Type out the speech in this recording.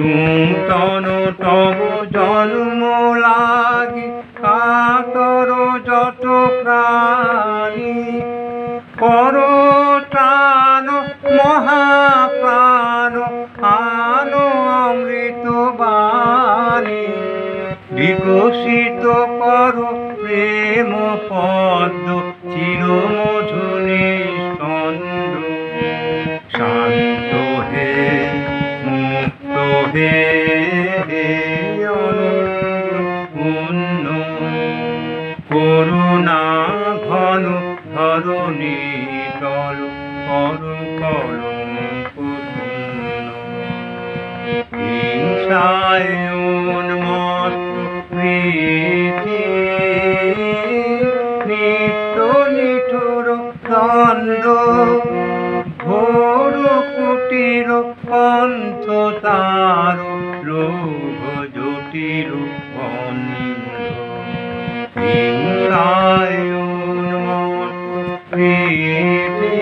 নূতন তব জন্ম লাগি কাতর যত প্রাণী। কর প্রাণ মহাপ্রাণ, আনো অমৃত বাণী। বিকশিত কর প্রেম পদ্ম করুণা ঘন ধরণী তল কর কলঙ্ক হিংসায় নিঠুর দ্বন্দ্ব, ঘোর কুটির পন্থ তার জটিল বন্ধ হিংসায় উন্মত্ত প্রীতি